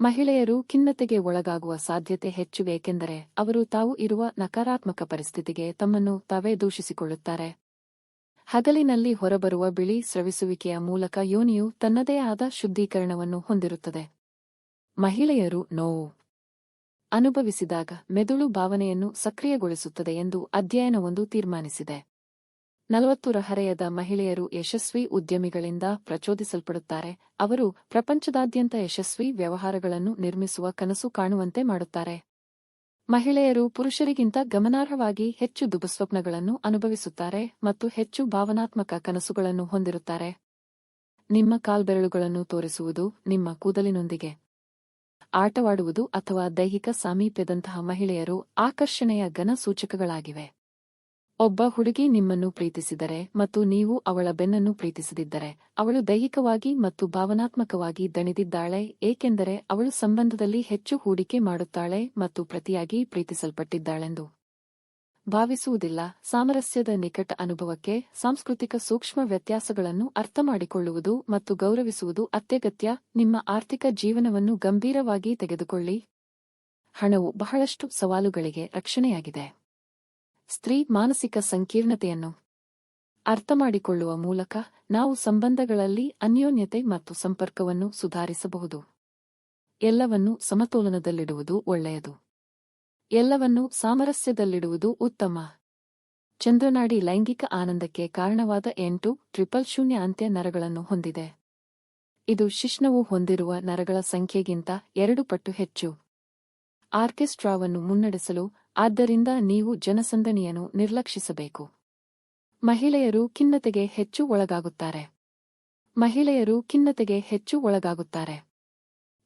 ಮಹಿಳೆಯರು ಖಿನ್ನತೆಗೆ ಒಳಗಾಗುವ ಸಾಧ್ಯತೆ ಹೆಚ್ಚು ಏಕೆಂದರೆ ಅವರು ತಾವು ಇರುವ ನಕಾರಾತ್ಮಕ ಪರಿಸ್ಥಿತಿಗೆ ತಮ್ಮನ್ನು ತಾವೇ ದೂಷಿಸಿಕೊಳ್ಳುತ್ತಾರೆ. ಹಗಲಿನಲ್ಲಿ ಹೊರಬರುವ ಬಿಳಿ ಸ್ರವಿಸುವಿಕೆಯ ಮೂಲಕ ಯೋನಿಯು ತನ್ನದೇ ಆದ ಶುದ್ಧೀಕರಣವನ್ನು ಹೊಂದಿರುತ್ತದೆ. ಮಹಿಳೆಯರು ನೋವು ಅನುಭವಿಸಿದಾಗ ಮೆದುಳು ಭಾವನೆಯನ್ನು ಸಕ್ರಿಯಗೊಳಿಸುತ್ತದೆ ಎಂದು ಅಧ್ಯಯನವೊಂದು ತೀರ್ಮಾನಿಸಿದೆ. ನಲವತ್ತುರ ಹರೆಯದ ಮಹಿಳೆಯರು ಯಶಸ್ವಿ ಉದ್ಯಮಿಗಳಿಂದ ಪ್ರಚೋದಿಸಲ್ಪಡುತ್ತಾರೆ. ಅವರು ಪ್ರಪಂಚದಾದ್ಯಂತ ಯಶಸ್ವಿ ವ್ಯವಹಾರಗಳನ್ನು ನಿರ್ಮಿಸುವ ಕನಸು ಕಾಣುವಂತೆ ಮಾಡುತ್ತಾರೆ. ಮಹಿಳೆಯರು ಪುರುಷರಿಗಿಂತ ಗಮನಾರ್ಹವಾಗಿ ಹೆಚ್ಚು ದುಬಸ್ವಪ್ನಗಳನ್ನು ಅನುಭವಿಸುತ್ತಾರೆ ಮತ್ತು ಹೆಚ್ಚು ಭಾವನಾತ್ಮಕ ಕನಸುಗಳನ್ನು ಹೊಂದಿರುತ್ತಾರೆ. ನಿಮ್ಮ ಕಾಲ್ಬೆರಳುಗಳನ್ನು ತೋರಿಸುವುದು ನಿಮ್ಮ ಕೂದಲಿನೊಂದಿಗೆ. ಆಟವಾಡುವುದು ಅಥವಾ ದೈಹಿಕ ಸಾಮೀಪ್ಯದಂತಹ ಮಹಿಳೆಯರು ಆಕರ್ಷಣೆಯ ಘನ ಸೂಚಕಗಳಾಗಿವೆ. ಒಬ್ಬ ಹುಡುಗಿ ನಿಮ್ಮನ್ನು ಪ್ರೀತಿಸಿದರೆ ಮತ್ತು ನೀವು ಅವಳ ಬೆನ್ನನ್ನು ಪ್ರೀತಿಸದಿದ್ದರೆ, ಅವಳು ದೈಹಿಕವಾಗಿ ಮತ್ತು ಭಾವನಾತ್ಮಕವಾಗಿ ದಣಿದಿದ್ದಾಳೆ, ಏಕೆಂದರೆ ಅವಳು ಸಂಬಂಧದಲ್ಲಿ ಹೆಚ್ಚು ಹೂಡಿಕೆ ಮಾಡುತ್ತಾಳೆ ಮತ್ತು ಪ್ರತಿಯಾಗಿ ಪ್ರೀತಿಸಲ್ಪಟ್ಟಿದ್ದಾಳೆಂದು ಭಾವಿಸುವುದಿಲ್ಲ. ಸಾಮರಸ್ಯದ ನಿಕಟ ಅನುಭವಕ್ಕೆ ಸಾಂಸ್ಕೃತಿಕ ಸೂಕ್ಷ್ಮ ವ್ಯತ್ಯಾಸಗಳನ್ನು ಅರ್ಥಮಾಡಿಕೊಳ್ಳುವುದು ಮತ್ತು ಗೌರವಿಸುವುದು ಅತ್ಯಗತ್ಯ. ನಿಮ್ಮ ಆರ್ಥಿಕ ಜೀವನವನ್ನು ಗಂಭೀರವಾಗಿ ತೆಗೆದುಕೊಳ್ಳಿ. ಹಣವು ಬಹಳಷ್ಟು ಸವಾಲುಗಳಿಗೆ ರಕ್ಷಣೆಯಾಗಿದೆ. ಸ್ತ್ರೀ ಮಾನಸಿಕ ಸಂಕೀರ್ಣತೆಯನ್ನು ಅರ್ಥಮಾಡಿಕೊಳ್ಳುವ ಮೂಲಕ ನಾವು ಸಂಬಂಧಗಳಲ್ಲಿ ಅನ್ಯೋನ್ಯತೆ ಮತ್ತು ಸಂಪರ್ಕವನ್ನು ಸುಧಾರಿಸಬಹುದು. ಎಲ್ಲವನ್ನೂ ಸಮತೋಲನದಲ್ಲಿಡುವುದು ಒಳ್ಳೆಯದು. ಎಲ್ಲವನ್ನೂ ಸಾಮರಸ್ಯದಲ್ಲಿಡುವುದು ಉತ್ತಮ. ಚಂದ್ರನಾಡಿ ಲೈಂಗಿಕ ಆನಂದಕ್ಕೆ ಕಾರಣವಾದ ಎಂಟು ಟ್ರಿಪಲ್ ಶೂನ್ಯ ಅಂತ್ಯ ನರಗಳನ್ನು ಹೊಂದಿದೆ. ಇದು ಶಿಶ್ನವು ಹೊಂದಿರುವ ನರಗಳ ಸಂಖ್ಯೆಗಿಂತ ಎರಡು ಪಟ್ಟು ಹೆಚ್ಚು. ಆರ್ಕೆಸ್ಟ್ರಾವನ್ನು ಮುನ್ನಡೆಸಲು ಆದ್ದರಿಂದ ನೀವು ಜನಸಂದಣಿಯನ್ನು ನಿರ್ಲಕ್ಷಿಸಬೇಕು. ಮಹಿಳೆಯರು ಖಿನ್ನತೆಗೆ ಹೆಚ್ಚು ಒಳಗಾಗುತ್ತಾರೆ. ಮಹಿಳೆಯರು ಖಿನ್ನತೆಗೆ ಹೆಚ್ಚು ಒಳಗಾಗುತ್ತಾರೆ.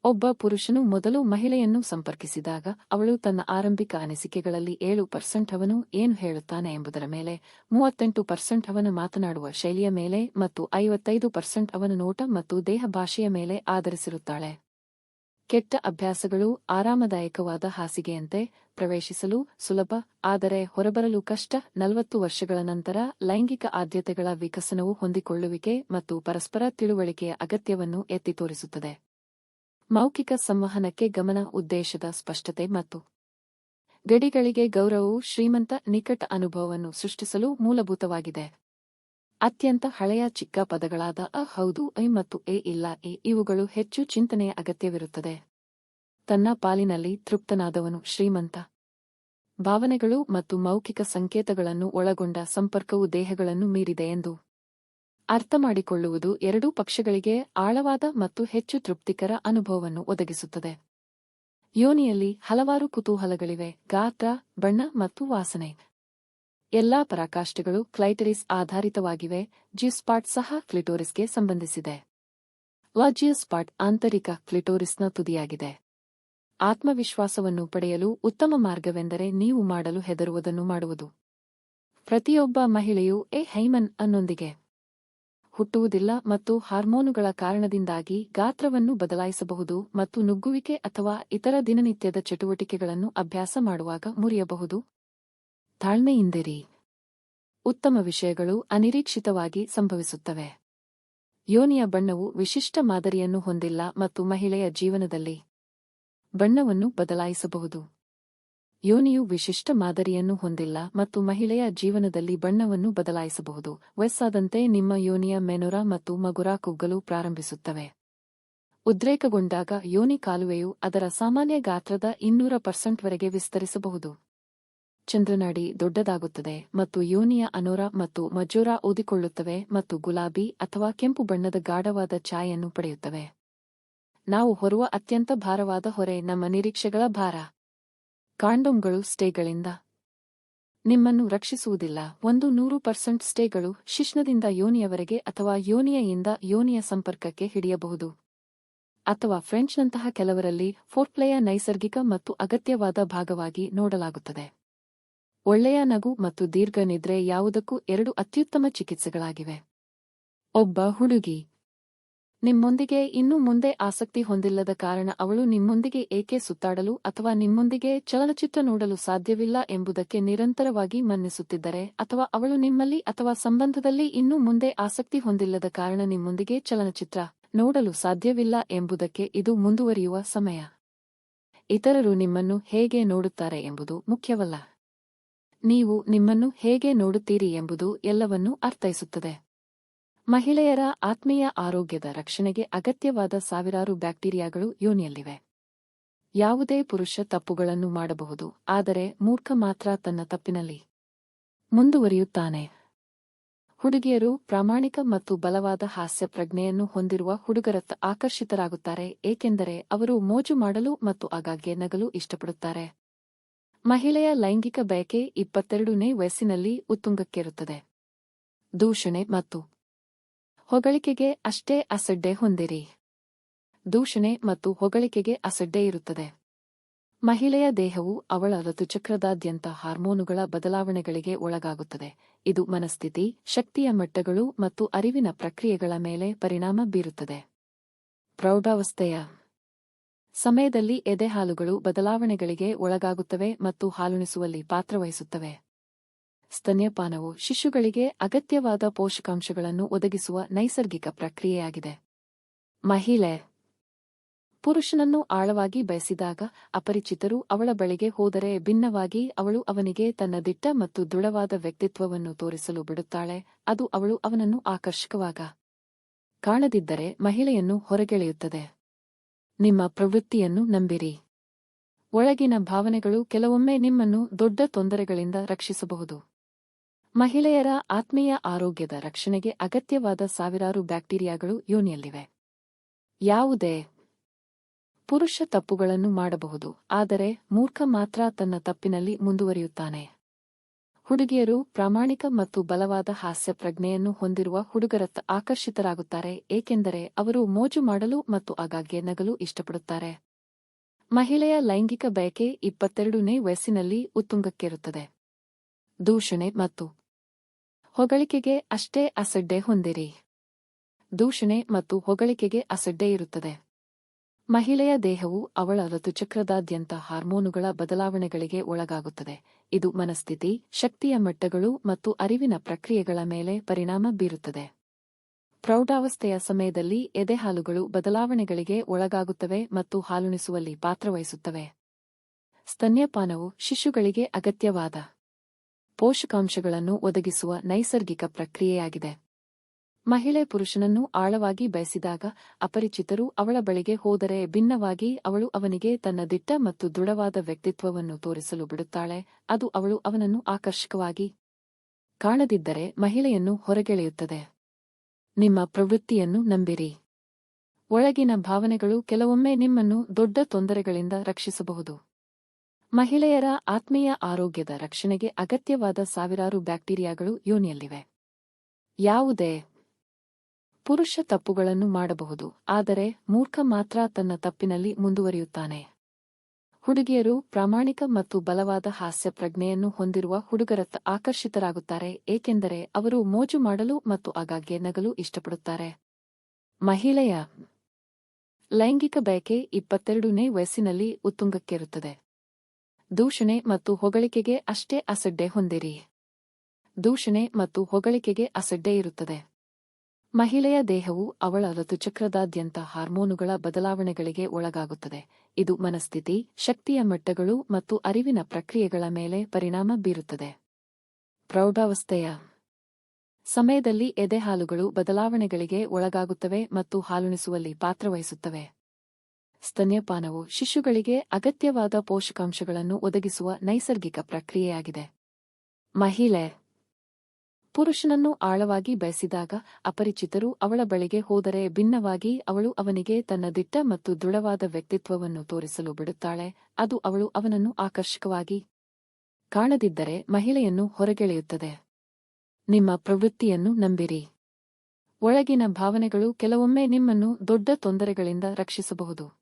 ಒಬ್ಬ ಪುರುಷನು ಮೊದಲು ಮಹಿಳೆಯನ್ನು ಸಂಪರ್ಕಿಸಿದಾಗ ಅವಳು ತನ್ನ ಆರಂಭಿಕ ಅನಿಸಿಕೆಗಳಲ್ಲಿ ಏಳು ಪರ್ಸೆಂಟ್ ಅವನು ಏನು ಹೇಳುತ್ತಾನೆ ಎಂಬುದರ ಮೇಲೆ, ಮೂವತ್ತೆಂಟು ಪರ್ಸೆಂಟ್ ಅವನು ಮಾತನಾಡುವ ಶೈಲಿಯ ಮೇಲೆ ಮತ್ತು ಐವತ್ತೈದು ಪರ್ಸೆಂಟ್ ಅವನ ನೋಟ ಮತ್ತು ದೇಹ ಭಾಷೆಯ ಮೇಲೆ ಆಧರಿಸಿರುತ್ತಾಳೆ. ಕೆಟ್ಟ ಅಭ್ಯಾಸಗಳು ಆರಾಮದಾಯಕವಾದ ಹಾಸಿಗೆಯಂತೆ ಪ್ರವೇಶಿಸಲು ಸುಲಭ, ಆದರೆ ಹೊರಬರಲು ಕಷ್ಟ ನಲವತ್ತು ವರ್ಷಗಳ ನಂತರ ಲೈಂಗಿಕ ಆದ್ಯತೆಗಳ ವಿಕಸನವು ಹೊಂದಿಕೊಳ್ಳುವಿಕೆ ಮತ್ತು ಪರಸ್ಪರ ತಿಳುವಳಿಕೆಯ ಅಗತ್ಯವನ್ನು ಎತ್ತಿ ತೋರಿಸುತ್ತದೆ. ಮೌಖಿಕ ಸಂವಹನಕ್ಕೆ ಗಮನ ಉದ್ದೇಶದ ಸ್ಪಷ್ಟತೆ ಮತ್ತು ಗಡಿಗಳಿಗೆ ಗೌರವವು ಶ್ರೀಮಂತ ನಿಕಟ ಅನುಭವವನ್ನು ಸೃಷ್ಟಿಸಲು ಮೂಲಭೂತವಾಗಿದೆ. ಅತ್ಯಂತ ಹಳೆಯ ಚಿಕ್ಕ ಪದಗಳಾದ ಅ, ಹೌದು, ಐ ಮತ್ತು ಎ ಇಲ್ಲ, ಎ ಇವುಗಳು ಹೆಚ್ಚು ಚಿಂತನೆಯ ಅಗತ್ಯವಿರುತ್ತದೆ. ತನ್ನ ಪಾಲಿನಲ್ಲಿ ತೃಪ್ತನಾದವನು ಶ್ರೀಮಂತ. ಭಾವನೆಗಳು ಮತ್ತು ಮೌಖಿಕ ಸಂಕೇತಗಳನ್ನು ಒಳಗೊಂಡ ಸಂಪರ್ಕವು ದೇಹಗಳನ್ನು ಮೀರಿದೆ ಎಂದು. ಅರ್ಥಮಾಡಿಕೊಳ್ಳುವುದು ಎರಡೂ ಪಕ್ಷಗಳಿಗೆ ಆಳವಾದ ಮತ್ತು ಹೆಚ್ಚು ತೃಪ್ತಿಕರ ಅನುಭವವನ್ನು ಒದಗಿಸುತ್ತದೆ. ಯೋನಿಯಲ್ಲಿ ಹಲವಾರು ಕುತೂಹಲಗಳಿವೆ, ಗಾತ್ರ, ಬಣ್ಣ ಮತ್ತು ವಾಸನೆ. ಎಲ್ಲಾ ಪರಾಕಾಷ್ಠೆಗಳು ಕ್ಲೈಟರಿಸ್ ಆಧಾರಿತವಾಗಿವೆ ಜಿಸ್ಪಾಟ್ ಸಹ ಕ್ಲಿಟೋರಿಸ್ಗೆ ಸಂಬಂಧಿಸಿದೆ. ಜಿಯೋಸ್ಪಾಟ್ ಆಂತರಿಕ ಕ್ಲಿಟೋರಿಸ್ನ ತುದಿಯಾಗಿದೆ. ಆತ್ಮವಿಶ್ವಾಸವನ್ನು ಪಡೆಯಲು ಉತ್ತಮ ಮಾರ್ಗವೆಂದರೆ ನೀವು ಮಾಡಲು ಹೆದರುವುದನ್ನು ಮಾಡುವುದು. ಪ್ರತಿಯೊಬ್ಬ ಮಹಿಳೆಯು ಎ ಹೈಮನ್ ಅನ್ನೊಂದಿಗೆ ಹುಟ್ಟುವುದಿಲ್ಲ ಮತ್ತು ಹಾರ್ಮೋನುಗಳ ಕಾರಣದಿಂದಾಗಿ ಗಾತ್ರವನ್ನು ಬದಲಾಯಿಸಬಹುದು ಮತ್ತು ನುಗ್ಗುವಿಕೆ ಅಥವಾ ಇತರ ದಿನನಿತ್ಯದ ಚಟುವಟಿಕೆಗಳನ್ನು ಅಭ್ಯಾಸ ಮಾಡುವಾಗ ಮುರಿಯಬಹುದು. ತಾಳ್ಮೆಯಿಂದಿರಿ. ಉತ್ತಮ ವಿಷಯಗಳು ಅನಿರೀಕ್ಷಿತವಾಗಿ ಸಂಭವಿಸುತ್ತವೆ. ಯೋನಿಯ ಬಣ್ಣವು ವಿಶಿಷ್ಟ ಮಾದರಿಯನ್ನು ಹೊಂದಿಲ್ಲ ಮತ್ತು ಮಹಿಳೆಯ ಜೀವನದಲ್ಲಿ ಬಣ್ಣವನ್ನು ಬದಲಾಯಿಸಬಹುದು. ಯೋನಿಯು ವಿಶಿಷ್ಟ ಮಾದರಿಯನ್ನು ಹೊಂದಿಲ್ಲ ಮತ್ತು ಮಹಿಳೆಯ ಜೀವನದಲ್ಲಿ ಬಣ್ಣವನ್ನು ಬದಲಾಯಿಸಬಹುದು. ವಯಸ್ಸಾದಂತೆ ನಿಮ್ಮ ಯೋನಿಯ ಮೆನೊರ ಮತ್ತು ಮಗುರ ಕುಗ್ಗಲು ಪ್ರಾರಂಭಿಸುತ್ತವೆ. ಉದ್ರೇಕಗೊಂಡಾಗ ಯೋನಿ ಕಾಲುವೆಯು ಅದರ ಸಾಮಾನ್ಯ ಗಾತ್ರದ ಇನ್ನೂರ ಪರ್ಸೆಂಟ್ವರೆಗೆ ವಿಸ್ತರಿಸಬಹುದು. ಚಂದ್ರನಾಡಿ ದೊಡ್ಡದಾಗುತ್ತದೆ ಮತ್ತು ಯೋನಿಯ ಅನೋರ ಮತ್ತು ಮಜೋರ ಓದಿಕೊಳ್ಳುತ್ತವೆ ಮತ್ತು ಗುಲಾಬಿ ಅಥವಾ ಕೆಂಪು ಬಣ್ಣದ ಗಾಢವಾದ ಛಾಯನ್ನು ಪಡೆಯುತ್ತವೆ. ನಾವು ಹೊರುವ ಅತ್ಯಂತ ಭಾರವಾದ ಹೊರೆ ನಮ್ಮ ನಿರೀಕ್ಷೆಗಳ ಭಾರ. ಕಾಂಡೋಮ್ಗಳು ಸ್ಟೇಗಳಿಂದ ನಿಮ್ಮನ್ನು ರಕ್ಷಿಸುವುದಿಲ್ಲ. ಒಂದು ನೂರು ಪರ್ಸೆಂಟ್ ಸ್ಟೇಗಳು ಶಿಶ್ನದಿಂದ ಯೋನಿಯವರೆಗೆ ಅಥವಾ ಯೋನಿಯಿಂದ ಯೋನಿಯ ಸಂಪರ್ಕಕ್ಕೆ ಹಿಡಿಯಬಹುದು. ಅಥವಾ ಫ್ರೆಂಚ್ನಂತಹ ಕೆಲವರಲ್ಲಿ ಫೋರ್ಪ್ಲೇಯ ನೈಸರ್ಗಿಕ ಮತ್ತು ಅಗತ್ಯವಾದ ಭಾಗವಾಗಿ ನೋಡಲಾಗುತ್ತದೆ. ಒಳ್ಳೆಯ ನಗು ಮತ್ತು ದೀರ್ಘ ನಿದ್ರೆ ಯಾವುದಕ್ಕೂ ಎರಡು ಅತ್ಯುತ್ತಮ ಚಿಕಿತ್ಸೆಗಳಾಗಿವೆ. ಒಬ್ಬ ಹುಡುಗಿ, ನಿಮ್ಮೊಂದಿಗೆ ಇನ್ನು ಮುಂದೆ ಆಸಕ್ತಿ ಹೊಂದಿಲ್ಲದ ಕಾರಣ ಅವಳು ನಿಮ್ಮೊಂದಿಗೆ ಏಕೆ ಸುತ್ತಾಡಲು ಅಥವಾ ನಿಮ್ಮೊಂದಿಗೆ ಚಲನಚಿತ್ರ ನೋಡಲು ಸಾಧ್ಯವಿಲ್ಲ ಎಂಬುದಕ್ಕೆ ನಿರಂತರವಾಗಿ ಮನ್ನಿಸುತ್ತಿದ್ದರೆ ಅಥವಾ ಅವಳು ನಿಮ್ಮಲ್ಲಿ ಅಥವಾ ಸಂಬಂಧದಲ್ಲಿ ಇನ್ನು ಮುಂದೆ ಆಸಕ್ತಿ ಹೊಂದಿಲ್ಲದ ಕಾರಣ ನಿಮ್ಮೊಂದಿಗೆ ಚಲನಚಿತ್ರ ನೋಡಲು ಸಾಧ್ಯವಿಲ್ಲ ಎಂಬುದಕ್ಕೆ ಇದು ಮುಂದುವರಿಯುವ ಸಮಯ. ಇತರರು ನಿಮ್ಮನ್ನು ಹೇಗೆ ನೋಡುತ್ತಾರೆ ಎಂಬುದು ಮುಖ್ಯವಲ್ಲ. ನೀವು ನಿಮ್ಮನ್ನು ಹೇಗೆ ನೋಡುತ್ತೀರಿ ಎಂಬುದು ಎಲ್ಲವನ್ನೂ ಅರ್ಥೈಸುತ್ತದೆ. ಮಹಿಳೆಯರ ಆತ್ಮೀಯ ಆರೋಗ್ಯದ ರಕ್ಷಣೆಗೆ ಅಗತ್ಯವಾದ ಸಾವಿರಾರು ಬ್ಯಾಕ್ಟೀರಿಯಾಗಳು ಯೋನಿಯಲ್ಲಿವೆ. ಯಾವುದೇ ಪುರುಷ ತಪ್ಪುಗಳನ್ನು ಮಾಡಬಹುದು, ಆದರೆ ಮೂರ್ಖ ಮಾತ್ರ ತನ್ನ ತಪ್ಪಿನಲ್ಲಿ ಮುಂದುವರಿಯುತ್ತಾನೆ. ಹುಡುಗಿಯರು ಪ್ರಾಮಾಣಿಕ ಮತ್ತು ಬಲವಾದ ಹಾಸ್ಯ ಪ್ರಜ್ಞೆಯನ್ನು ಹೊಂದಿರುವ ಹುಡುಗರತ್ತ ಆಕರ್ಷಿತರಾಗುತ್ತಾರೆ, ಏಕೆಂದರೆ ಅವರು ಮೋಜು ಮಾಡಲು ಮತ್ತು ಆಗಾಗ್ಗೆ ನಗಲು ಇಷ್ಟಪಡುತ್ತಾರೆ. ಮಹಿಳೆಯ ಲೈಂಗಿಕ ಬಯಕೆ ಇಪ್ಪತ್ತೆರಡನೇ ವಯಸ್ಸಿನಲ್ಲಿ ಉತ್ತುಂಗಕ್ಕೇರುತ್ತದೆ. ದೂಷಣೆ ಮತ್ತು ಹೊಗಳಿಕೆಗೆ ಅಷ್ಟೇ ಅಸಡ್ಡೆ ಹೊಂದಿರಿ. ದೂಷಣೆ ಮತ್ತು ಹೊಗಳಿಕೆಗೆ ಅಸಡ್ಡೆ ಇರುತ್ತದೆ. ಮಹಿಳೆಯ ದೇಹವು ಅವಳ ಋತುಚಕ್ರದಾದ್ಯಂತ ಹಾರ್ಮೋನುಗಳ ಬದಲಾವಣೆಗಳಿಗೆ ಒಳಗಾಗುತ್ತದೆ. ಇದು ಮನಸ್ಥಿತಿ, ಶಕ್ತಿಯ ಮಟ್ಟಗಳು ಮತ್ತು ಅರಿವಿನ ಪ್ರಕ್ರಿಯೆಗಳ ಮೇಲೆ ಪರಿಣಾಮ ಬೀರುತ್ತದೆ. ಪ್ರೌಢಾವಸ್ಥೆಯ ಸಮಯದಲ್ಲಿ ಎದೆಹಾಲುಗಳು ಬದಲಾವಣೆಗಳಿಗೆ ಒಳಗಾಗುತ್ತವೆ ಮತ್ತು ಹಾಲುಣಿಸುವಲ್ಲಿ ಪಾತ್ರವಹಿಸುತ್ತವೆ. ಸ್ತನ್ಯಪಾನವು ಶಿಶುಗಳಿಗೆ ಅಗತ್ಯವಾದ ಪೋಷಕಾಂಶಗಳನ್ನು ಒದಗಿಸುವ ನೈಸರ್ಗಿಕ ಪ್ರಕ್ರಿಯೆಯಾಗಿದೆ. ಮಹಿಳೆ ಪುರುಷನನ್ನು ಆಳವಾಗಿ ಬಯಸಿದಾಗ ಅಪರಿಚಿತರು ಅವಳ ಬಳಿಗೆ ಹೋದರೆ ಭಿನ್ನವಾಗಿ ಅವಳು ಅವನಿಗೆ ತನ್ನ ದಿಟ್ಟ ಮತ್ತು ದೃಢವಾದ ವ್ಯಕ್ತಿತ್ವವನ್ನು ತೋರಿಸಲು ಬಿಡುತ್ತಾಳೆ, ಅದು ಅವಳು ಅವನನ್ನು ಆಕರ್ಷಕವಾಗ ಕಾಣದಿದ್ದರೆ ಮಹಿಳೆಯನ್ನು ಹೊರಗೆಳೆಯುತ್ತದೆ. ನಿಮ್ಮ ಪ್ರವೃತ್ತಿಯನ್ನು ನಂಬಿರಿ. ಒಳಗಿನ ಭಾವನೆಗಳು ಕೆಲವೊಮ್ಮೆ ನಿಮ್ಮನ್ನು ದೊಡ್ಡ ತೊಂದರೆಗಳಿಂದ ರಕ್ಷಿಸಬಹುದು. ಮಹಿಳೆಯರ ಆತ್ಮೀಯ ಆರೋಗ್ಯದ ರಕ್ಷಣೆಗೆ ಅಗತ್ಯವಾದ ಸಾವಿರಾರು ಬ್ಯಾಕ್ಟೀರಿಯಾಗಳು ಯೋನಿಯಲ್ಲಿವೆ. ಯಾವುದೇ ಪುರುಷ ತಪ್ಪುಗಳನ್ನು ಮಾಡಬಹುದು, ಆದರೆ ಮೂರ್ಖ ಮಾತ್ರ ತನ್ನ ತಪ್ಪಿನಲ್ಲಿ ಮುಂದುವರಿಯುತ್ತಾನೆ. ಹುಡುಗಿಯರು ಪ್ರಾಮಾಣಿಕ ಮತ್ತು ಬಲವಾದ ಹಾಸ್ಯ ಪ್ರಜ್ಞೆಯನ್ನು ಹೊಂದಿರುವ ಹುಡುಗರತ್ತ ಆಕರ್ಷಿತರಾಗುತ್ತಾರೆ, ಏಕೆಂದರೆ ಅವರು ಮೋಜು ಮಾಡಲು ಮತ್ತು ಆಗಾಗ್ಗೆ ನಗಲು ಇಷ್ಟಪಡುತ್ತಾರೆ. ಮಹಿಳೆಯ ಲೈಂಗಿಕ ಬಯಕೆ ಇಪ್ಪತ್ತೆರಡನೇ ವಯಸ್ಸಿನಲ್ಲಿ ಉತ್ತುಂಗಕ್ಕೇರುತ್ತದೆ. ದೂಷಣೆ ಮತ್ತು ಹೊಗಳಿಕೆಗೆ ಅಷ್ಟೇ ಅಸಡ್ಡೆ ಹೊಂದಿರಿ. ದೂಷಣೆ ಮತ್ತು ಹೊಗಳಿಕೆಗೆ ಅಸಡ್ಡೆ ಇರುತ್ತದೆ. ಮಹಿಳೆಯ ದೇಹವು ಅವಳ ಋತುಚಕ್ರದಾದ್ಯಂತ ಹಾರ್ಮೋನುಗಳ ಬದಲಾವಣೆಗಳಿಗೆ ಒಳಗಾಗುತ್ತದೆ. ಇದು ಮನಸ್ಥಿತಿ, ಶಕ್ತಿಯ ಮಟ್ಟಗಳು ಮತ್ತು ಅರಿವಿನ ಪ್ರಕ್ರಿಯೆಗಳ ಮೇಲೆ ಪರಿಣಾಮ ಬೀರುತ್ತದೆ. ಪ್ರೌಢಾವಸ್ಥೆಯ ಸಮಯದಲ್ಲಿ ಎದೆಹಾಲುಗಳು ಬದಲಾವಣೆಗಳಿಗೆ ಒಳಗಾಗುತ್ತವೆ ಮತ್ತು ಹಾಲುಣಿಸುವಲ್ಲಿ ಪಾತ್ರವಹಿಸುತ್ತವೆ. ಸ್ತನ್ಯಪಾನವು ಶಿಶುಗಳಿಗೆ ಅಗತ್ಯವಾದ ಪೋಷಕಾಂಶಗಳನ್ನು ಒದಗಿಸುವ ನೈಸರ್ಗಿಕ ಪ್ರಕ್ರಿಯೆಯಾಗಿದೆ. ಮಹಿಳೆ ಪುರುಷನನ್ನು ಆಳವಾಗಿ ಬಯಸಿದಾಗ ಅಪರಿಚಿತರು ಅವಳ ಬಳಿಗೆ ಹೋದರೆ ಭಿನ್ನವಾಗಿ ಅವಳು ಅವನಿಗೆ ತನ್ನ ದಿಟ್ಟ ಮತ್ತು ದೃಢವಾದ ವ್ಯಕ್ತಿತ್ವವನ್ನು ತೋರಿಸಲು ಬಿಡುತ್ತಾಳೆ, ಅದು ಅವಳು ಅವನನ್ನು ಆಕರ್ಷಕವಾಗಿ ಕಾಣದಿದ್ದರೆ ಮಹಿಳೆಯನ್ನು ಹೊರಗೆಳೆಯುತ್ತದೆ. ನಿಮ್ಮ ಪ್ರವೃತ್ತಿಯನ್ನು ನಂಬಿರಿ. ಒಳಗಿನ ಭಾವನೆಗಳು ಕೆಲವೊಮ್ಮೆ ನಿಮ್ಮನ್ನು ದೊಡ್ಡ ತೊಂದರೆಗಳಿಂದ ರಕ್ಷಿಸಬಹುದು. ಮಹಿಳೆಯರ ಆತ್ಮೀಯ ಆರೋಗ್ಯದ ರಕ್ಷಣೆಗೆ ಅಗತ್ಯವಾದ ಸಾವಿರಾರು ಬ್ಯಾಕ್ಟೀರಿಯಾಗಳು ಯೋನಿಯಲ್ಲಿವೆ. ಯಾವುದೇ ಪುರುಷ ತಪ್ಪುಗಳನ್ನು ಮಾಡಬಹುದು, ಆದರೆ ಮೂರ್ಖ ಮಾತ್ರ ತನ್ನ ತಪ್ಪಿನಲ್ಲಿ ಮುಂದುವರಿಯುತ್ತಾನೆ. ಹುಡುಗಿಯರು ಪ್ರಾಮಾಣಿಕ ಮತ್ತು ಬಲವಾದ ಹಾಸ್ಯ ಪ್ರಜ್ಞೆಯನ್ನು ಹೊಂದಿರುವ ಹುಡುಗರತ್ತ ಆಕರ್ಷಿತರಾಗುತ್ತಾರೆ, ಏಕೆಂದರೆ ಅವರು ಮೋಜು ಮಾಡಲು ಮತ್ತು ಆಗಾಗ್ಗೆ ನಗಲು ಇಷ್ಟಪಡುತ್ತಾರೆ. ಮಹಿಳೆಯ ಲೈಂಗಿಕ ಬಯಕೆ ಇಪ್ಪತ್ತೆರಡನೇ ವಯಸ್ಸಿನಲ್ಲಿ ಉತ್ತುಂಗಕ್ಕೇರುತ್ತದೆ. ದೂಷಣೆ ಮತ್ತು ಹೊಗಳಿಕೆಗೆ ಅಷ್ಟೇ ಅಸಡ್ಡೆ ಹೊಂದಿರಿ. ದೂಷಣೆ ಮತ್ತು ಹೊಗಳಿಕೆಗೆ ಅಸಡ್ಡೆ ಇರುತ್ತದೆ. ಮಹಿಳೆಯ ದೇಹವು ಅವಳ ಋತುಚಕ್ರದಾದ್ಯಂತ ಹಾರ್ಮೋನುಗಳ ಬದಲಾವಣೆಗಳಿಗೆ ಒಳಗಾಗುತ್ತದೆ. ಇದು ಮನಸ್ಥಿತಿ, ಶಕ್ತಿಯ ಮಟ್ಟಗಳು ಮತ್ತು ಅರಿವಿನ ಪ್ರಕ್ರಿಯೆಗಳ ಮೇಲೆ ಪರಿಣಾಮ ಬೀರುತ್ತದೆ. ಪ್ರೌಢಾವಸ್ಥೆಯ ಸಮಯದಲ್ಲಿ ಎದೆಹಾಲುಗಳು ಬದಲಾವಣೆಗಳಿಗೆ ಒಳಗಾಗುತ್ತವೆ ಮತ್ತು ಹಾಲುಣಿಸುವಲ್ಲಿ ಪಾತ್ರವಹಿಸುತ್ತವೆ. ಸ್ತನ್ಯಪಾನವು ಶಿಶುಗಳಿಗೆ ಅಗತ್ಯವಾದ ಪೋಷಕಾಂಶಗಳನ್ನು ಒದಗಿಸುವ ನೈಸರ್ಗಿಕ ಪ್ರಕ್ರಿಯೆಯಾಗಿದೆ. ಮಹಿಳೆ ಪುರುಷನನ್ನು ಆಳವಾಗಿ ಬಯಸಿದಾಗ ಅಪರಿಚಿತರು ಅವಳ ಬಳಿಗೆ ಹೋದರೆ ಭಿನ್ನವಾಗಿ ಅವಳು ಅವನಿಗೆ ತನ್ನ ದಿಟ್ಟ ಮತ್ತು ದೃಢವಾದ ವ್ಯಕ್ತಿತ್ವವನ್ನು ತೋರಿಸಲು ಬಿಡುತ್ತಾಳೆ, ಅದು ಅವಳು ಅವನನ್ನು ಆಕರ್ಷಕವಾಗಿ ಕಾಣದಿದ್ದರೆ ಮಹಿಳೆಯನ್ನು ಹೊರಗೆಳೆಯುತ್ತದೆ. ನಿಮ್ಮ ಪ್ರವೃತ್ತಿಯನ್ನು ನಂಬಿರಿ. ಒಳಗಿನ ಭಾವನೆಗಳು ಕೆಲವೊಮ್ಮೆ ನಿಮ್ಮನ್ನು ದೊಡ್ಡ ತೊಂದರೆಗಳಿಂದ ರಕ್ಷಿಸಬಹುದು.